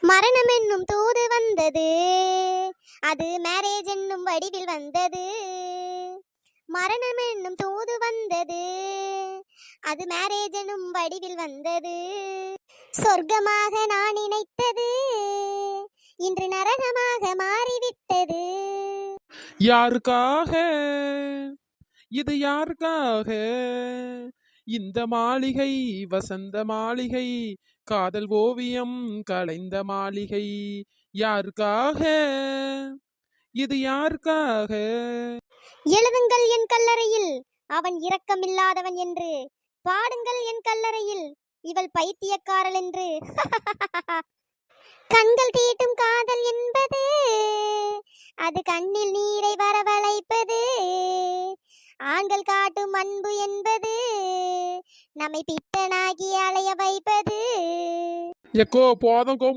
மரணம் என்னும் தூது வந்தது. அது மேரேஜ் என்னும் வடிவில் வந்தது. மரணம் என்னும் தூது வந்தது. அது மேரேஜ் என்னும் வடிவில் வந்தது. சொர்க்கமாக நான் நினைத்தது. இன்று நரகமாக மாறிவிட்டது. யாருக்காக? இது யாருக்காக? இந்த மாளிகை வசந்த மாளிகை காதல் ஓவியம் கலைந்த மாளிகை. யாருக்காக? இது யாருக்காக? எழுதுங்கள் என் கல்லறையில் அவன் இரக்கமில்லாதவன் என்று. பாடுங்கள் என் கல்லறையில் இவள் பைத்தியக்காரள் என்று. கண்கள் தீட்டும் காதல் என்பது அது கண்ணில் நீரை வரவழைப்பது. ஆண்கள் காட்டும் அன்பு என்பது. நம்மை பித்தனாகி அலைய வைப்பது. எக்கோ போதும் கோ